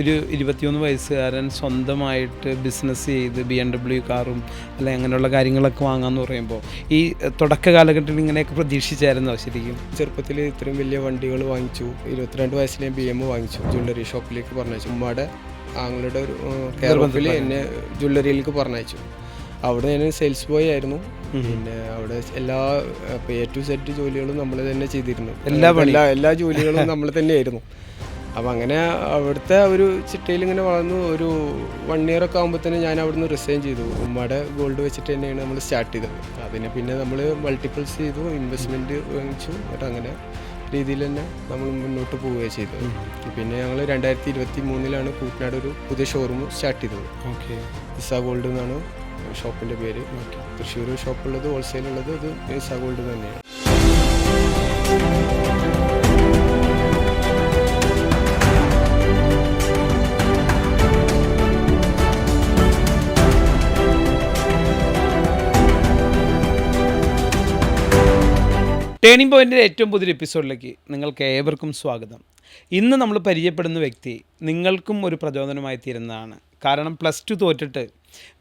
ഒരു ഇരുപത്തിയൊന്ന് വയസ്സുകാരൻ സ്വന്തമായിട്ട് ബിസിനസ് ചെയ്ത് ബി എം ഡബ്ല്യു കാറും അല്ലെ അങ്ങനെയുള്ള കാര്യങ്ങളൊക്കെ വാങ്ങാമെന്ന് പറയുമ്പോൾ ഈ തുടക്ക കാലഘട്ടത്തിൽ ഇങ്ങനെയൊക്കെ പ്രതീക്ഷിച്ചായിരുന്നോ ശരിക്കും? ചെറുപ്പത്തിൽ ഇത്രയും വലിയ വണ്ടികൾ വാങ്ങിച്ചു. ഇരുപത്തിരണ്ട് വയസ്സിൽ ഞാൻ ബി എം വാങ്ങിച്ചു. ജ്വല്ലറി ഷോപ്പിലേക്ക് പറഞ്ഞയച്ചു. ഉമ്മയുടെ ആങ്ങളുടെ ഒരു കേരളത്തിൽ എന്നെ ജ്വല്ലറിയിലേക്ക് പറഞ്ഞയച്ചു. അവിടെ ഞാൻ സെയിൽസ് ബോയ് ആയിരുന്നു. പിന്നെ അവിടെ എല്ലാ എ ടു സെറ്റ് ജോലികളും നമ്മൾ തന്നെ ചെയ്തിരുന്നു. എല്ലാ എല്ലാ ജോലികളും നമ്മൾ തന്നെയായിരുന്നു. അപ്പം അങ്ങനെ അവിടുത്തെ ഒരു ചിട്ടയിൽ ഇങ്ങനെ വളർന്നു. ഒരു വൺ ഇയർ ഒക്കെ ആകുമ്പോൾ തന്നെ ഞാൻ അവിടുന്ന് റിസൈൻ ചെയ്തു. ഉമ്മയുടെ ഗോൾഡ് വെച്ചിട്ട് തന്നെയാണ് നമ്മൾ സ്റ്റാർട്ട് ചെയ്തത്. അതിനെ പിന്നെ നമ്മൾ മൾട്ടിപ്പിൾസ് ചെയ്തു ഇൻവെസ്റ്റ്മെന്റ് വാങ്ങിച്ചു. എന്നിട്ട് അങ്ങനെ രീതിയിൽ തന്നെ നമ്മൾ മുന്നോട്ട് പോവുകയാണ് ചെയ്തത്. പിന്നെ ഞങ്ങൾ രണ്ടായിരത്തി ഇരുപത്തി മൂന്നിലാണ് കൂട്ടനാട് ഒരു പുതിയ ഷോറൂം സ്റ്റാർട്ട് ചെയ്തത്. ഓക്കെ. ഇസ ഗോൾഡ് എന്നാണ് ഷോപ്പിന്റെ പേര്. തൃശ്ശൂർ ഷോപ്പുള്ളത് ഹോൾസെയിൽ ഉള്ളത് ഇത് ഇസ ഗോൾഡ് തന്നെയാണ്. ടേണിംഗ് പോയിന്റിന്റെ ഏറ്റവും പുതിയൊരു എപ്പിസോഡിലേക്ക് നിങ്ങൾക്ക് ഏവർക്കും സ്വാഗതം. ഇന്ന് നമ്മൾ പരിചയപ്പെടുന്ന വ്യക്തി നിങ്ങൾക്കും ഒരു പ്രചോദനമായി തീരുന്നതാണ്. കാരണം പ്ലസ് ടു തോറ്റിട്ട്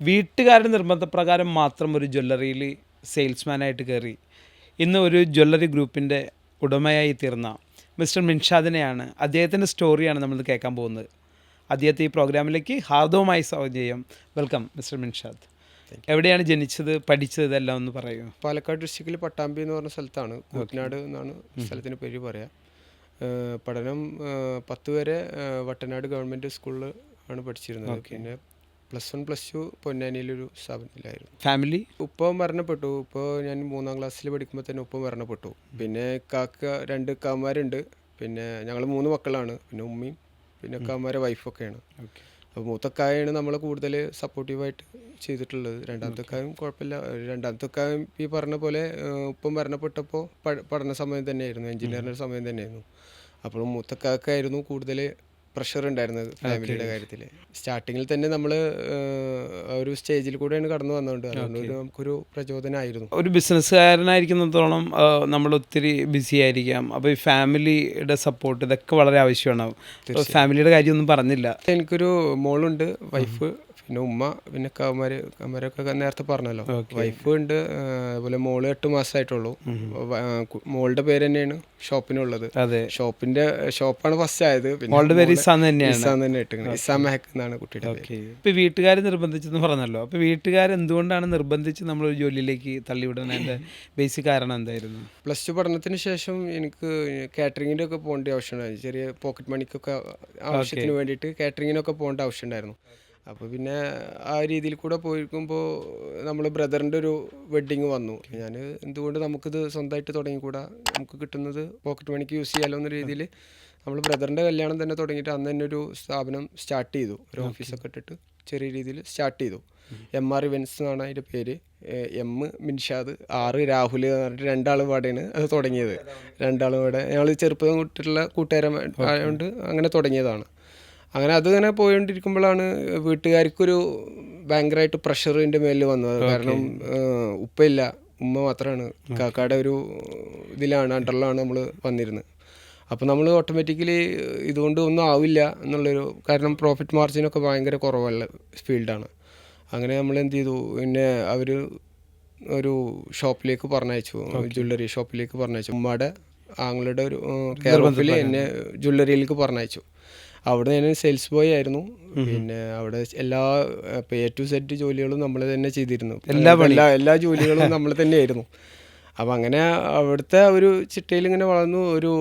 വീട്ടുകാരുടെ നിർബന്ധപ്രകാരം മാത്രം ഒരു ജ്വല്ലറിയിൽ സെയിൽസ്മാനായിട്ട് കയറി ഇന്ന് ഒരു ജ്വല്ലറി ഗ്രൂപ്പിന്റെ ഉടമയായി തീർന്ന മിസ്റ്റർ മിൻഷാദിനെയാണ് അദ്ദേഹത്തിന്റെ സ്റ്റോറിയാണ് നമ്മൾ കേൾക്കാൻ പോകുന്നത്. അദ്ദേഹത്തെ ഈ പ്രോഗ്രാമിലേക്ക് ഹാർദവുമായി ചെയ്യാം. Welcome mister Minshad. എവിടെയാണ് ജനിച്ചത് പഠിച്ചത് ഇതെല്ലാം ഒന്ന് പറയൂ. പാലക്കാട് ഡിസ്ട്രിക്റ്റിൽ പട്ടാമ്പി എന്ന് പറഞ്ഞ സ്ഥലത്താണ്. കൂറ്റനാട് എന്നാണ് സ്ഥലത്തിന് പേര് പറയാം. പഠനം പത്ത് വരെ വട്ടനാട് ഗവൺമെന്റ് സ്കൂളിൽ ആണ് പഠിച്ചിരുന്നത്. പിന്നെ പ്ലസ് വൺ പ്ലസ് ടു പൊന്നാനിയിലൊരു സ്ഥാപനത്തിലായിരുന്നു ഫാമിലി ഉപ്പ മരണപ്പെട്ടു. ഇപ്പോൾ ഞാൻ മൂന്നാം ക്ലാസ്സിൽ പഠിക്കുമ്പോൾ തന്നെ ഉപ്പ മരണപ്പെട്ടു. പിന്നെ കാക്ക രണ്ട് കാമാരുണ്ട് പിന്നെ ഞങ്ങൾ മൂന്ന് മക്കളാണ്. പിന്നെ ഉമ്മയും പിന്നെ കാമാരെ വൈഫൊക്കെയാണ് ഓക്കെ അപ്പോൾ മൂത്തക്കായാണ് നമ്മൾ കൂടുതൽ സപ്പോർട്ടീവായിട്ട് ചെയ്തിട്ടുള്ളത്. രണ്ടാമത്തെക്കായും കുഴപ്പമില്ല. രണ്ടാമത്തെക്കായും ഈ പറഞ്ഞ പോലെ ഉപ്പം മരണപ്പെട്ടപ്പോൾ പഠന സമയം തന്നെയായിരുന്നു. എഞ്ചിനീയറിന്റെ സമയം തന്നെയായിരുന്നു. അപ്പോൾ മൂത്തക്കാക്കായിരുന്നു കൂടുതൽ പ്രഷർ ഉണ്ടായിരുന്നത് ഫാമിലിയുടെ കാര്യത്തിൽ. സ്റ്റാർട്ടിങ്ങിൽ തന്നെ നമ്മൾ ഒരു സ്റ്റേജിൽ കൂടെയാണ് കടന്നു വന്നതുകൊണ്ട് അതുകൊണ്ട് നമുക്കൊരു പ്രചോദനമായിരുന്നു ഒരു ബിസിനസ്സുകാരനായിരിക്കുന്നിടത്തോളം നമ്മൾ ഒത്തിരി ബിസി ആയിരിക്കാം. അപ്പോൾ ഈ ഫാമിലിയുടെ സപ്പോർട്ട് ഇതൊക്കെ വളരെ ആവശ്യമാണ്. ഫാമിലിയുടെ കാര്യമൊന്നും പറഞ്ഞില്ല. എനിക്കൊരു മോളുണ്ട് വൈഫ് പിന്നെ ഉമ്മ പിന്നെ കൗമാര് കൗമാരൊക്കെ നേരത്തെ പറഞ്ഞല്ലോ. വൈഫ് ഉണ്ട് അതുപോലെ മോൾ എട്ട് മാസമായിട്ടുള്ളൂ മോളുടെ പേര് തന്നെയാണ് ഷോപ്പിനുള്ളത്. അതെ. ഷോപ്പിന്റെ ഷോപ്പാണ് ഫസ്റ്റ് ആയത്. മോളുടെ പേര് ഇസാൻ തന്നെയാണ്. ഇസാൻ തന്നെ ഇട്ടിരിക്കുന്നത്. ഇസാ മെഹക്ക് എന്നാണ് കുട്ടിയുടെ ഇപ്പൊ വീട്ടുകാർ നിർബന്ധിച്ചെന്ന് പറഞ്ഞല്ലോ. അപ്പൊ വീട്ടുകാർ എന്തുകൊണ്ടാണ് നിർബന്ധിച്ച് നമ്മൾ ജോലിയിലേക്ക് തള്ളിവിടാൻ അതിന്റെ ബേസിക് കാരണം എന്തായിരുന്നു? പ്ലസ് ടു പഠനത്തിന് ശേഷം എനിക്ക് കാറ്ററിങ്ങിന്റെ ഒക്കെ പോകേണ്ട ആവശ്യമുണ്ടായിരുന്നു. ചെറിയ പോക്കറ്റ് മണിക്കൊക്കെ ആവശ്യത്തിന് വേണ്ടിയിട്ട് കാറ്ററിങ്ങിനൊക്കെ പോകേണ്ട ആവശ്യമുണ്ടായിരുന്നു. അപ്പോൾ പിന്നെ ആ രീതിയിൽ കൂടെ പോയിരിക്കുമ്പോൾ നമ്മൾ ബ്രദറിന്റെ ഒരു വെഡ്ഡിങ് വന്നു. ഞാൻ എന്തുകൊണ്ട് നമുക്കിത് സ്വന്തമായിട്ട് തുടങ്ങിക്കൂടാ? നമുക്ക് കിട്ടുന്നത് പോക്കറ്റ് മണിക്ക് യൂസ് ചെയ്യാലോ എന്ന രീതിയിൽ നമ്മൾ ബ്രദറിന്റെ കല്യാണം തന്നെ തുടങ്ങിയിട്ട് അന്ന് തന്നെ ഒരു സ്ഥാപനം സ്റ്റാർട്ട് ചെയ്തു. ഒരു ഓഫീസൊക്കെ ഇട്ടിട്ട് ചെറിയ രീതിയിൽ സ്റ്റാർട്ട് ചെയ്തു. എം ആർ ഇവൻസ് എന്നാണ് അതിന്റെ പേര്. എം മിൻഷാദ് ആറ് രാഹുൽ എന്ന് പറഞ്ഞിട്ട് രണ്ടാളും പാടെയാണ് അത് തുടങ്ങിയത്. രണ്ടാളും പാടെ ഞങ്ങൾ ചെറുപ്പം കൂട്ടിട്ടുള്ള കൂട്ടുകാരൻ ആയതുകൊണ്ട് അങ്ങനെ തുടങ്ങിയതാണ്. അങ്ങനെ അത് ഇങ്ങനെ പോയിക്കൊണ്ടിരിക്കുമ്പോഴാണ് വീട്ടുകാർക്കൊരു ഭയങ്കരമായിട്ട് പ്രഷർ എന്റെ മേലിൽ വന്നത്. കാരണം ഉപ്പയില്ല ഉമ്മ മാത്രമാണ് കാക്കയുടെ ഒരു ഇതിലാണ് അണ്ടറിലാണ് നമ്മൾ വന്നിരുന്നത് അപ്പോൾ നമ്മൾ ഓട്ടോമാറ്റിക്കലി ഇതുകൊണ്ട് ഒന്നും ആവില്ല എന്നുള്ളൊരു കാരണം പ്രോഫിറ്റ് മാർജിനൊക്കെ ഭയങ്കര കുറവുള്ള ഫീൽഡാണ് അങ്ങനെ നമ്മൾ എന്ത് ചെയ്തു? പിന്നെ അവർ ഒരു ഷോപ്പിലേക്ക് പറഞ്ഞയച്ചു. ജ്വല്ലറി ഷോപ്പിലേക്ക് പറഞ്ഞയച്ചു. ഉമ്മയുടെ ആങ്ങളുടെ ഒരു കേരളത്തിൽ എന്നെ ജ്വല്ലറിയിലേക്ക് പറഞ്ഞയച്ചു. അവിടെ ഞാൻ സെയിൽസ് ബോയ് ആയിരുന്നു. പിന്നെ അവിടെ എല്ലാ എ ടു സെറ്റ് ജോലികളും നമ്മൾ തന്നെ ചെയ്തിരുന്നു. എല്ലാ എല്ലാ എല്ലാ ജോലികളും നമ്മൾ തന്നെ ആയിരുന്നു. അപ്പം അങ്ങനെ അവിടുത്തെ ഒരു ചിട്ടയിൽ ഇങ്ങനെ വളർന്നു. ഒരു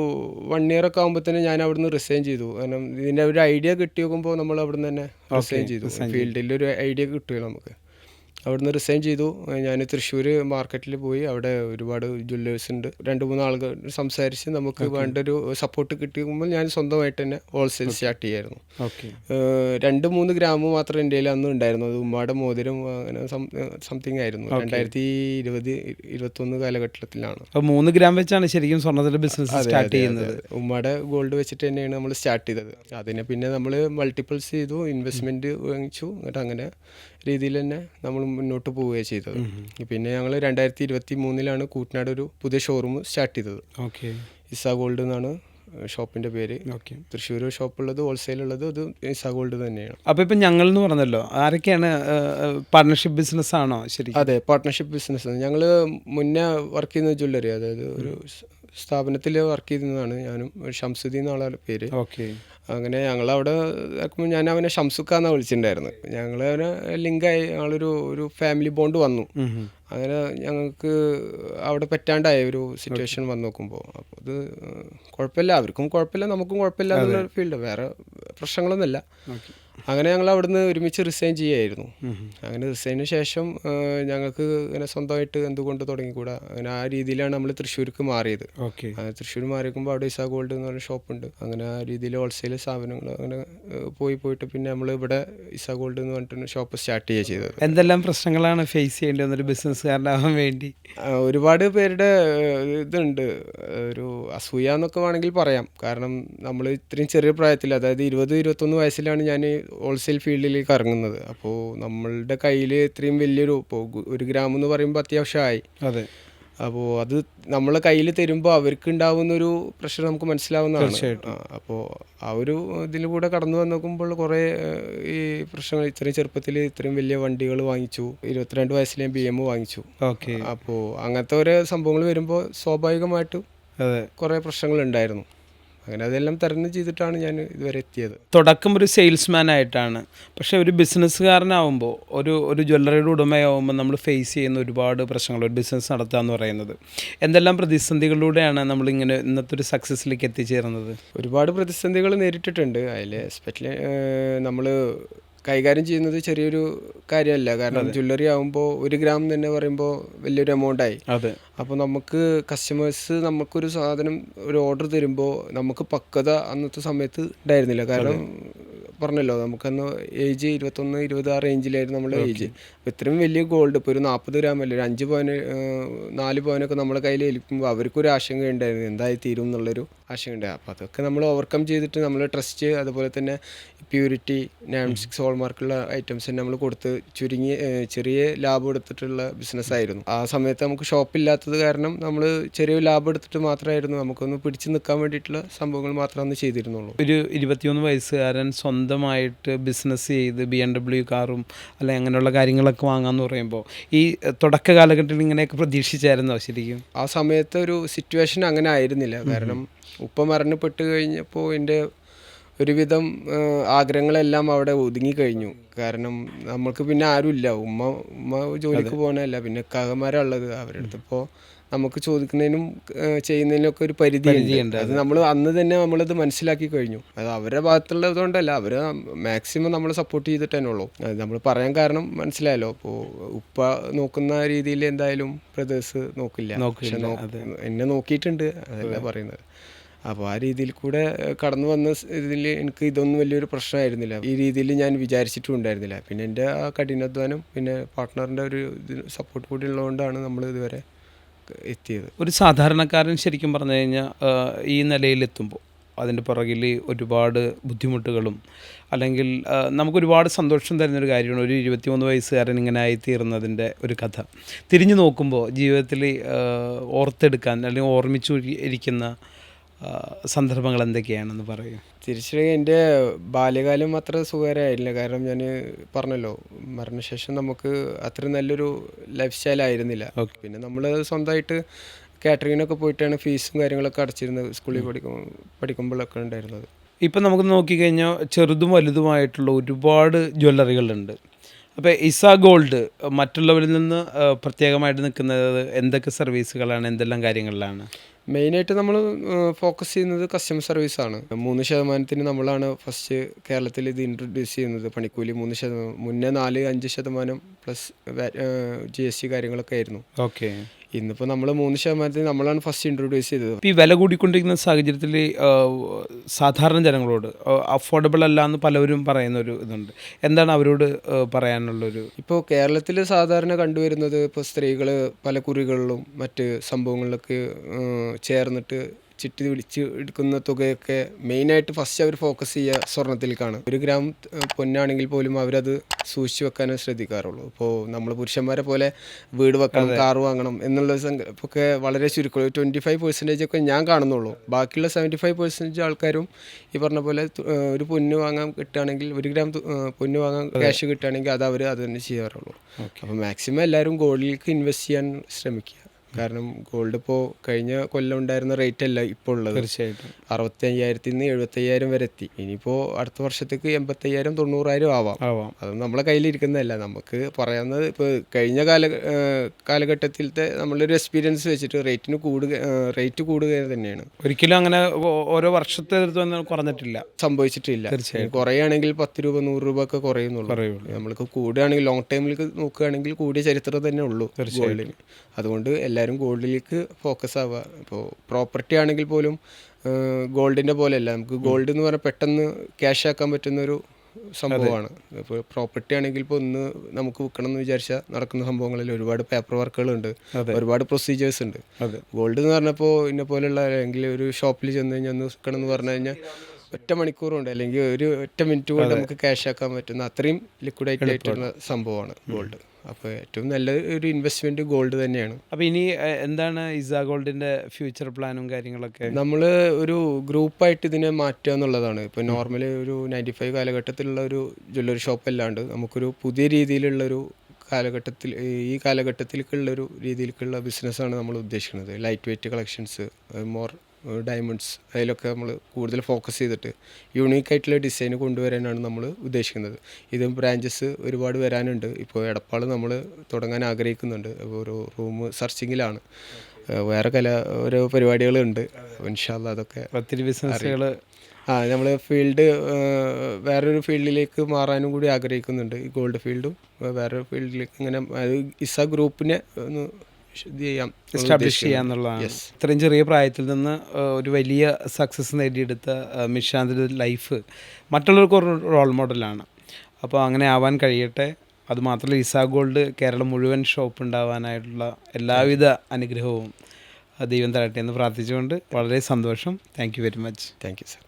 വൺ ഇയർ ഒക്കെ ആകുമ്പോൾ തന്നെ ഞാൻ അവിടുന്ന് റിസൈൻ ചെയ്തു. കാരണം ഇതിന്റെ ഒരു ഐഡിയ കിട്ടി നോക്കുമ്പോൾ നമ്മൾ അവിടുന്ന് തന്നെ റിസൈൻ ചെയ്തു. ഫീൽഡിൽ ഒരു ഐഡിയ കിട്ടുമല്ലോ നമുക്ക്. അവിടുന്ന് റിസൈൻ ചെയ്തു. ഞാൻ തൃശ്ശൂർ മാർക്കറ്റിൽ പോയി. അവിടെ ഒരുപാട് ജ്വല്ലേഴ്സ് ഉണ്ട്. രണ്ട് മൂന്ന് ആളുകൾ സംസാരിച്ച് നമുക്ക് വേണ്ട ഒരു സപ്പോർട്ട് കിട്ടിയുമ്പോൾ ഞാൻ സ്വന്തമായിട്ട് തന്നെ ഹോൾസെയിൽ സ്റ്റാർട്ട് ചെയ്യായിരുന്നു. രണ്ട് മൂന്ന് ഗ്രാം മാത്രം ഇന്ത്യയിൽ അന്നും ഉണ്ടായിരുന്നു. അത് ഉമ്മയുടെ മോതിരം അങ്ങനെ സംതിങ് ആയിരുന്നു. രണ്ടായിരത്തി ഇരുപത് ഇരുപത്തൊന്ന് കാലഘട്ടത്തിലാണ്. മൂന്ന് ഗ്രാം വെച്ചാണ് ശരിക്കും സ്വർണത്തിന്റെ ബിസിനസ് സ്റ്റാർട്ട് ചെയ്യുന്നത്. ഉമ്മയുടെ ഗോൾഡ് വെച്ചിട്ട് തന്നെയാണ് നമ്മൾ സ്റ്റാർട്ട് ചെയ്തത്. അതിനെ പിന്നെ നമ്മൾ മൾട്ടിപ്പിൾസ് ചെയ്തു ഇൻവെസ്റ്റ്മെന്റ് വാങ്ങിച്ചു. എന്നിട്ട് അങ്ങനെ രീതിയിൽ തന്നെ നമ്മൾ മുന്നോട്ട് പോവുകയാണ് ചെയ്തത്. പിന്നെ ഞങ്ങൾ രണ്ടായിരത്തി ഇരുപത്തി മൂന്നിലാണ് കൂട്ടനാട് ഒരു പുതിയ ഷോറൂം സ്റ്റാർട്ട് ചെയ്തത്. ഓക്കെ. ഇസ ഗോൾഡ് എന്നാണ് ഷോപ്പിന്റെ പേര്. തൃശ്ശൂർ ഷോപ്പ് ഷോപ്പുള്ളത് ഹോൾസെയിൽ ഉള്ളത് അത് ഇസ ഗോൾഡ് തന്നെയാണ്. അപ്പോൾ ഇപ്പം ഞങ്ങൾ എന്ന് പറഞ്ഞല്ലോ ആരൊക്കെയാണ് പാർട്ണർഷിപ്പ് ബിസിനസ് ആണോ ശരി അതെ പാർട്ട്ണർഷിപ്പ് ബിസിനസ് ഞങ്ങൾ മുന്നേ വർക്ക് ചെയ്യുന്ന ജ്വല്ലറി അതായത് ഒരു സ്ഥാപനത്തിൽ വർക്ക് ചെയ്യുന്നതാണ് ഞാനും ഷംസുദ്ദീൻ എന്നാളെ പേര്. ഓക്കെ. അങ്ങനെ ഞങ്ങളവിടെ ഞാൻ അവനെ ഷംസുക്കാന്നാണ് വിളിച്ചിട്ടുണ്ടായിരുന്നത് ഞങ്ങൾ അവനെ ലിങ്കായി ഞങ്ങളൊരു ഒരു ഫാമിലി ബോണ്ട് വന്നു. അങ്ങനെ ഞങ്ങൾക്ക് അവിടെ പറ്റാണ്ടായ ഒരു സിറ്റുവേഷൻ വന്നു നോക്കുമ്പോൾ അപ്പോൾ അത് കുഴപ്പമില്ല. അവർക്കും കുഴപ്പമില്ല നമുക്കും കുഴപ്പമില്ല എന്നുള്ള ഫീൽഡ് വേറെ പ്രശ്നങ്ങളൊന്നുമില്ല. അങ്ങനെ ഞങ്ങൾ അവിടുന്ന് ഒരുമിച്ച് റിസൈൻ ചെയ്യായിരുന്നു. അങ്ങനെ റിസൈനിന് ശേഷം ഞങ്ങൾക്ക് ഇങ്ങനെ സ്വന്തമായിട്ട് എന്തുകൊണ്ട് തുടങ്ങിക്കൂടാ? അങ്ങനെ ആ രീതിയിലാണ് നമ്മൾ തൃശ്ശൂർക്ക് മാറിയത്. ഓക്കെ. തൃശ്ശൂർ മാറിയിരിക്കുമ്പോൾ അവിടെ ഇസാ ഗോൾഡ് എന്ന് പറഞ്ഞ ഷോപ്പുണ്ട് അങ്ങനെ ആ രീതിയിൽ ഹോൾസെയിൽ സ്ഥാപനങ്ങൾ അങ്ങനെ പോയി പോയിട്ട് പിന്നെ നമ്മൾ ഇവിടെ ഇസാ ഗോൾഡ് എന്ന് പറഞ്ഞിട്ട് ഷോപ്പ് സ്റ്റാർട്ട് ചെയ്യുക ചെയ്തത്. എന്തെല്ലാം പ്രശ്നങ്ങളാണ് ഫേസ് ചെയ്യേണ്ടി വന്നൊരു ബിസിനസ്സുകാരനാവാൻ വേണ്ടി. ഒരുപാട് പേരുടെ ഇതുണ്ട്. ഒരു അസൂയ എന്നൊക്കെ വേണമെങ്കിൽ പറയാം. കാരണം നമ്മൾ ഇത്രയും ചെറിയ പ്രായത്തിൽ അതായത് ഇരുപത് ഇരുപത്തൊന്ന് വയസ്സിലാണ് ഞാൻ ഹോൾസെയിൽ ഫീൽഡിലേക്ക് ഇറങ്ങുന്നത് അപ്പോൾ നമ്മളുടെ കയ്യിൽ ഇത്രയും വലിയൊരു ഇപ്പോൾ ഒരു ഗ്രാം എന്ന് പറയുമ്പോൾ അത്യാവശ്യമായി. അതെ. അപ്പോൾ അത് നമ്മളെ കയ്യിൽ തരുമ്പോൾ അവർക്ക് ഉണ്ടാവുന്നൊരു പ്രഷർ നമുക്ക് മനസ്സിലാവുന്നതാണ്. അപ്പോൾ ആ ഒരു ഇതിൽ കൂടെ കടന്നു വന്ന് നോക്കുമ്പോൾ കുറേ ഈ പ്രശ്നങ്ങൾ ഇത്രയും ചെറുപ്പത്തിൽ ഇത്രയും വലിയ വണ്ടികൾ വാങ്ങിച്ചു. ഇരുപത്തിരണ്ട് വയസ്സിൽ ഞാൻ ബി എം വാങ്ങിച്ചു. ഓക്കെ. അപ്പോൾ അങ്ങനത്തെ ഓരോ സംഭവങ്ങൾ വരുമ്പോൾ സ്വാഭാവികമായിട്ടും കുറേ പ്രശ്നങ്ങൾ ഉണ്ടായിരുന്നു. അങ്ങനെ അതെല്ലാം തരണം ചെയ്തിട്ടാണ് ഞാൻ ഇതുവരെ എത്തിയത്. തുടക്കം ഒരു സെയിൽസ്മാൻ ആയിട്ടാണ്. പക്ഷേ ഒരു ബിസിനസ്സുകാരനാവുമ്പോൾ ഒരു ഒരു ജ്വല്ലറിയുടെ ഉടമയാവുമ്പോൾ നമ്മൾ ഫേസ് ചെയ്യുന്ന ഒരുപാട് പ്രശ്നങ്ങൾ ഒരു ബിസിനസ് നടത്തുക എന്ന് പറയുന്നത്. എന്തെല്ലാം പ്രതിസന്ധികളിലൂടെയാണ് നമ്മൾ ഇങ്ങനെ ഇന്നത്തെ ഒരു സക്സസ്സിലേക്ക് എത്തിച്ചേർന്നത്? ഒരുപാട് പ്രതിസന്ധികൾ നേരിട്ടിട്ടുണ്ട്. അതിൽ എസ്പെഷ്യലി നമ്മൾ കൈകാര്യം ചെയ്യുന്നത് ചെറിയൊരു കാര്യമല്ല. കാരണം ജ്വല്ലറി ആകുമ്പോൾ ഒരു ഗ്രാം തന്നെ പറയുമ്പോൾ വലിയൊരു എമൗണ്ടായി അതെ. അപ്പോൾ നമുക്ക് കസ്റ്റമേഴ്സ് നമുക്കൊരു സാധനം ഒരു ഓർഡർ തരുമ്പോൾ നമുക്ക് പക്വത അന്നത്തെ സമയത്ത് ഉണ്ടായിരുന്നില്ല. കാരണം പറഞ്ഞല്ലോ നമുക്കന്ന് ഏജ് ഇരുപത്തൊന്ന് ഇരുപത് ആ റേഞ്ചിലായിരുന്നു നമ്മുടെ ഏജ് അപ്പോൾ ഇത്രയും വലിയ ഗോൾഡ് ഇപ്പോൾ ഒരു നാൽപ്പത് ഗ്രാം അല്ലേ ഒരു അഞ്ച് പവന് നാല് പവനൊക്കെ നമ്മളെ കയ്യിൽ ഏൽക്കുമ്പോൾ അവർക്കൊരു ആശങ്ക ഉണ്ടായിരുന്നു. എന്തായി തീരും എന്നുള്ളൊരു ആശങ്ക ഉണ്ടായിരുന്നു അപ്പോൾ അതൊക്കെ നമ്മൾ ഓവർകം ചെയ്തിട്ട് നമ്മൾ ട്രസ്റ്റ് അതുപോലെ തന്നെ പ്യൂരിറ്റി നാംസിക്സ് സിക്സ് ഹോൾമാർക്കുള്ള ഐറ്റംസ് നമ്മൾ കൊടുത്ത് ചുരുങ്ങിയ ചെറിയ ലാഭം എടുത്തിട്ടുള്ള ബിസിനസ് ആയിരുന്നു. ആ സമയത്ത് നമുക്ക് ഷോപ്പില്ലാത്തത് കാരണം നമ്മൾ ചെറിയ ലാഭം എടുത്തിട്ട് മാത്രമായിരുന്നു. നമുക്കൊന്ന് പിടിച്ചു നിൽക്കാൻ വേണ്ടിയിട്ടുള്ള സംഭവങ്ങൾ മാത്രമേ അന്ന് ചെയ്തിരുന്നുള്ളൂ. ഒരു ഇരുപത്തിയൊന്ന് വയസ്സുകാരൻ സ്വന്തമായിട്ട് ബിസിനസ് ചെയ്ത് ബി എം ഡബ്ല്യു കാറും അല്ലെ അങ്ങനെയുള്ള കാര്യങ്ങളൊക്കെ വാങ്ങാന്ന് പറയുമ്പോൾ ഈ തുടക്ക കാലഘട്ടത്തിൽ ഇങ്ങനെയൊക്കെ പ്രതീക്ഷിച്ചായിരുന്നോ ശരിക്കും? ആ സമയത്ത് ഒരു സിറ്റുവേഷൻ അങ്ങനെ ആയിരുന്നില്ല. കാരണം ഉപ്പ മരണപ്പെട്ട് കഴിഞ്ഞപ്പോൾ എന്റെ ഒരുവിധം ആഗ്രഹങ്ങളെല്ലാം അവിടെ ഒതുങ്ങി കഴിഞ്ഞു. കാരണം നമ്മൾക്ക് പിന്നെ ആരുമില്ല. ഉമ്മ ഉമ്മ ജോലിക്ക് പോകണല്ല പിന്നെ കകമാരുള്ളത് അവരുടെ അടുത്ത് ഇപ്പോൾ നമുക്ക് ചോദിക്കുന്നതിനും ചെയ്യുന്നതിനും ഒക്കെ ഒരു പരിധിയുണ്ട്. അത് നമ്മൾ അന്ന് തന്നെ നമ്മളത് മനസ്സിലാക്കി കഴിഞ്ഞു. അത് അവരുടെ ഭാഗത്തുള്ളത് കൊണ്ടല്ല അവർ മാക്സിമം നമ്മൾ സപ്പോർട്ട് ചെയ്തിട്ട് തന്നെ ഉള്ളൂ. അത് നമ്മൾ പറയാൻ കാരണം മനസ്സിലായല്ലോ. അപ്പോൾ ഉപ്പ നോക്കുന്ന രീതിയിൽ എന്തായാലും ബ്രദേഴ്സ് നോക്കില്ല. പക്ഷെ എന്നെ നോക്കിയിട്ടുണ്ട് അതല്ല പറയുന്നത്. അപ്പോൾ ആ രീതിയിൽ കൂടെ കടന്നു വന്ന ഇതിൽ എനിക്ക് ഇതൊന്നും വലിയൊരു പ്രശ്നമായിരുന്നില്ല. ഈ രീതിയിൽ ഞാൻ വിചാരിച്ചിട്ടും ഉണ്ടായിരുന്നില്ല പിന്നെ എന്റെ ആ കഠിനാധ്വാനം പിന്നെ പാർട്ട്ണറിന്റെ ഒരു സപ്പോർട്ട് കൂടി ഉള്ളതുകൊണ്ടാണ് നമ്മൾ ഇതുവരെ എത്തിയത്. ഒരു സാധാരണക്കാരൻ ശരിക്കും പറഞ്ഞു കഴിഞ്ഞാൽ ഈ നിലയിലെത്തുമ്പോൾ അതിന്റെ പുറകിൽ ഒരുപാട് ബുദ്ധിമുട്ടുകളും അല്ലെങ്കിൽ നമുക്കൊരുപാട് സന്തോഷം തരുന്നൊരു കാര്യമാണ് ഒരു ഇരുപത്തിമൂന്ന് വയസ്സുകാരൻ ഇങ്ങനെ ആയിത്തീർന്നതിന്റെ ഒരു കഥ. തിരിഞ്ഞു നോക്കുമ്പോൾ ജീവിതത്തിൽ ഓർത്തെടുക്കാൻ അല്ലെങ്കിൽ ഓർമ്മിച്ചു ഇരിക്കുന്ന സന്ദർഭങ്ങൾ എന്തൊക്കെയാണെന്ന് പറയും. തിരിച്ചറിയാൻ എന്റെ ബാല്യകാലം അത്ര സുഖകരമായില്ല. കാരണം ഞാൻ പറഞ്ഞല്ലോ മരണശേഷം നമുക്ക് അത്ര നല്ലൊരു ലൈഫ് സ്റ്റൈൽ ആയിരുന്നില്ല. പിന്നെ നമ്മൾ സ്വന്തമായിട്ട് കാറ്ററിങ്ങിനൊക്കെ പോയിട്ടാണ് ഫീസും കാര്യങ്ങളൊക്കെ അടച്ചിരുന്നത് സ്കൂളിൽ പഠിക്കും പഠിക്കുമ്പോഴൊക്കെ ഉണ്ടായിരുന്നത്. ഇപ്പം നമുക്ക് നോക്കിക്കഴിഞ്ഞാൽ ചെറുതും വലുതുമായിട്ടുള്ള ഒരുപാട് ജ്വല്ലറികളുണ്ട്. അപ്പോൾ ഇസ ഗോൾഡ് മറ്റുള്ളവരിൽ നിന്ന് പ്രത്യേകമായിട്ട് നിൽക്കുന്നത് എന്തൊക്കെ സർവീസുകളാണ് എന്തെല്ലാം കാര്യങ്ങളിലാണ്? മെയിനായിട്ട് നമ്മൾ ഫോക്കസ് ചെയ്യുന്നത് കസ്റ്റമർ സർവീസ് സർവീസാണ് മൂന്ന് ശതമാനത്തിന് നമ്മളാണ് ഫസ്റ്റ് കേരളത്തിൽ ഇത് ഇൻട്രൊഡ്യൂസ് ചെയ്യുന്നത്. പണിക്കൂലി മൂന്ന് ശതമാനം മുന്നേ നാല് അഞ്ച് ശതമാനം പ്ലസ് ജി എസ് ടി കാര്യങ്ങളൊക്കെ ആയിരുന്നു. ഓക്കെ ഇന്നിപ്പോൾ നമ്മൾ മൂന്ന് ശതമാനത്തിന് നമ്മളാണ് ഫസ്റ്റ് ഇൻട്രൊഡ്യൂസ് ചെയ്തത്. ഈ വില കൂടിക്കൊണ്ടിരിക്കുന്ന സാഹചര്യത്തിൽ സാധാരണ ജനങ്ങളോട് അഫോർഡബിൾ അല്ല എന്ന് പലവരും പറയുന്ന ഒരു ഇതുണ്ട്. എന്താണ് അവരോട് പറയാനുള്ളൊരു ഇപ്പോൾ കേരളത്തിൽ സാധാരണ കണ്ടുവരുന്നത് ഇപ്പോൾ സ്ത്രീകൾ പല കുറികളിലും മറ്റ് സംഭവങ്ങളിലൊക്കെ ചേർന്നിട്ട് ചിട്ടി പിടിച്ച് എടുക്കുന്ന തുകയൊക്കെ മെയിനായിട്ട് ഫസ്റ്റ് അവർ ഫോക്കസ് ചെയ്യുക സ്വർണത്തിലേക്കാണ്. ഒരു ഗ്രാം പൊന്നാണെങ്കിൽ പോലും അവരത് സൂക്ഷിച്ചു വെക്കാനേ ശ്രദ്ധിക്കാറുള്ളൂ. ഇപ്പോൾ നമ്മൾ പുരുഷന്മാരെ പോലെ വീട് വെക്കണം കാർ വാങ്ങണം എന്നുള്ള ഒക്കെ വളരെ ചുരുക്കം ട്വന്റി ഫൈവ് പെർസെന്റേജ് ഒക്കെ ഞാൻ കാണുന്നുള്ളൂ. ബാക്കിയുള്ള സെവന്റി ഫൈവ് പെർസെന്റേജ് ആൾക്കാരും ഈ പറഞ്ഞ പോലെ ഒരു പൊന്ന് വാങ്ങാൻ കിട്ടുകയാണെങ്കിൽ ഒരു ഗ്രാം പൊന്ന് വാങ്ങാൻ ക്യാഷ് കിട്ടുകയാണെങ്കിൽ അത് അവർ അത് തന്നെ ചെയ്യാറുള്ളൂ. അപ്പോൾ മാക്സിമം എല്ലാവരും ഗോൾഡിലേക്ക് ഇൻവെസ്റ്റ് ചെയ്യാൻ ശ്രമിക്കുക. കാരണം ഗോൾഡ് ഇപ്പോൾ കഴിഞ്ഞ കൊല്ലം ഉണ്ടായിരുന്ന റേറ്റ് അല്ല ഇപ്പോൾ ഉള്ളത്. തീർച്ചയായിട്ടും. അറുപത്തി അയ്യായിരത്തിൽ നിന്ന് എഴുപത്തി അയ്യായിരം വരെ എത്തി. ഇനിയിപ്പോൾ അടുത്ത വർഷത്തേക്ക് എൺപത്തി അയ്യായിരം തൊണ്ണൂറായിരം ആവാം. ആവാം. അത് നമ്മളെ കയ്യിലിരിക്കുന്നതല്ല. നമുക്ക് പറയുന്നത് ഇപ്പോൾ കഴിഞ്ഞ കാല കാലഘട്ടത്തിലത്തെ നമ്മളൊരു എക്സ്പീരിയൻസ് വെച്ചിട്ട് റേറ്റിന് കൂടുക റേറ്റ് കൂടുക തന്നെയാണ്. ഒരിക്കലും അങ്ങനെ ഓരോ വർഷത്തെ കുറഞ്ഞിട്ടില്ല. സംഭവിച്ചിട്ടില്ല. തീർച്ചയായും കുറയുകയാണെങ്കിൽ പത്ത് രൂപ നൂറ് രൂപ ഒക്കെ കുറയുന്നുള്ളൂ. നമ്മൾക്ക് കൂടുകയാണെങ്കിൽ ലോങ് ടൈമിലേക്ക് നോക്കുകയാണെങ്കിൽ കൂടിയ ചരിത്രം തന്നെ ഉള്ളൂ തീർച്ചയായിട്ടും. അതുകൊണ്ട് എല്ലാവരും ഗോൾഡിലേക്ക് ഫോക്കസ് ആവുക. ഇപ്പോൾ പ്രോപ്പർട്ടി ആണെങ്കിൽ പോലും ഗോൾഡിന്റെ പോലെയല്ല. നമുക്ക് ഗോൾഡ് എന്ന് പറഞ്ഞാൽ പെട്ടെന്ന് ക്യാഷ് ആക്കാൻ പറ്റുന്ന ഒരു സംഭവമാണ്. ഇപ്പോൾ പ്രോപ്പർട്ടി ആണെങ്കിൽ ഇപ്പോൾ ഒന്ന് നമുക്ക് വിൽക്കണം എന്ന് വിചാരിച്ചാൽ നടക്കുന്ന സംഭവങ്ങളിൽ ഒരുപാട് പേപ്പർ വർക്കുകളുണ്ട് ഒരുപാട് പ്രൊസീജിയേഴ്സ് ഉണ്ട്. ഗോൾഡ് എന്ന് പറഞ്ഞപ്പോൾ ഇന്നെ പോലെയുള്ള അല്ലെങ്കിൽ ഒരു ഷോപ്പിൽ ചെന്ന് കഴിഞ്ഞാൽ ഒന്ന് വിൽക്കണം എന്ന് പറഞ്ഞു കഴിഞ്ഞാൽ ഒറ്റ മണിക്കൂറുണ്ട്. അല്ലെങ്കിൽ ഒരു ഒറ്റ മിനിറ്റ് കൊണ്ട് നമുക്ക് ക്യാഷ് ആക്കാൻ പറ്റുന്ന അത്രയും ലിക്വിഡേറ്റ് ആയിട്ടുള്ള സംഭവമാണ് ഗോൾഡ് അപ്പോൾ ഏറ്റവും നല്ല ഒരു ഇൻവെസ്റ്റ്മെന്റ് ഗോൾഡ് തന്നെയാണ്. അപ്പോൾ ഇനി എന്താണ് ഇസാ ഗോൾഡിന്റെ ഫ്യൂച്ചർ പ്ലാനും കാര്യങ്ങളൊക്കെ? നമ്മൾ ഒരു ഗ്രൂപ്പായിട്ട് ഇതിനെ മാറ്റുക എന്നുള്ളതാണ്. ഇപ്പോൾ നോർമലി ഒരു നയന്റി ഫൈവ് കാലഘട്ടത്തിലുള്ള ഒരു ജ്വല്ലറി ഷോപ്പ് അല്ലാണ്ട് നമുക്കൊരു പുതിയ രീതിയിലുള്ളൊരു കാലഘട്ടത്തിൽ ഈ കാലഘട്ടത്തിലേക്കുള്ളൊരു രീതിയിലേക്കുള്ള ബിസിനസ്സാണ് നമ്മൾ ഉദ്ദേശിക്കുന്നത്. Light weight collections more diamonds അതിലൊക്കെ നമ്മൾ കൂടുതൽ ഫോക്കസ് ചെയ്തിട്ട് യൂണീക്ക് ആയിട്ടുള്ള ഡിസൈൻ കൊണ്ടുവരാനാണ് നമ്മൾ ഉദ്ദേശിക്കുന്നത്. ഇത് ബ്രാഞ്ചസ് ഒരുപാട് വരാനുണ്ട്. ഇപ്പോൾ എടപ്പാൾ നമ്മൾ തുടങ്ങാൻ ആഗ്രഹിക്കുന്നുണ്ട്. ഒരു റൂം സെർച്ചിങ്ങിലാണ് വേറെ കല ഓരോ പരിപാടികളുണ്ട്. ഇൻഷാല്ല അതൊക്കെ ഒത്തിരി ബിസിനസ്സുകൾ ആ നമ്മൾ ഫീൽഡ് വേറൊരു ഫീൽഡിലേക്ക് മാറാനും കൂടി ആഗ്രഹിക്കുന്നുണ്ട്. ഈ ഗോൾഡ് ഫീൽഡും വേറൊരു ഫീൽഡിലേക്ക് ഇങ്ങനെ അത് ഇസ ഗ്രൂപ്പിനെ ഒന്ന് ഇത് ചെയ്യാം. എസ്റ്റാബ്ലിഷ് ചെയ്യുക ചെയ്യാന്നുള്ളതാണ് ഇത്രയും ചെറിയ പ്രായത്തിൽ നിന്ന് ഒരു വലിയ സക്സസ് നേടിയെടുത്ത മിഷാന്തിന്റെ ലൈഫ് മറ്റുള്ളവർക്ക് ഒരു റോൾ മോഡലാണ് അപ്പോൾ അങ്ങനെ ആവാൻ കഴിയട്ടെ. അതുമാത്രമല്ല ഇസാ ഗോൾഡ് കേരളം മുഴുവൻ ഷോപ്പ് ഉണ്ടാവാനായിട്ടുള്ള എല്ലാവിധ അനുഗ്രഹവും ദൈവം തരട്ടെ എന്ന് പ്രാർത്ഥിച്ചുകൊണ്ട് വളരെ സന്തോഷം. Thank you very much thank you sir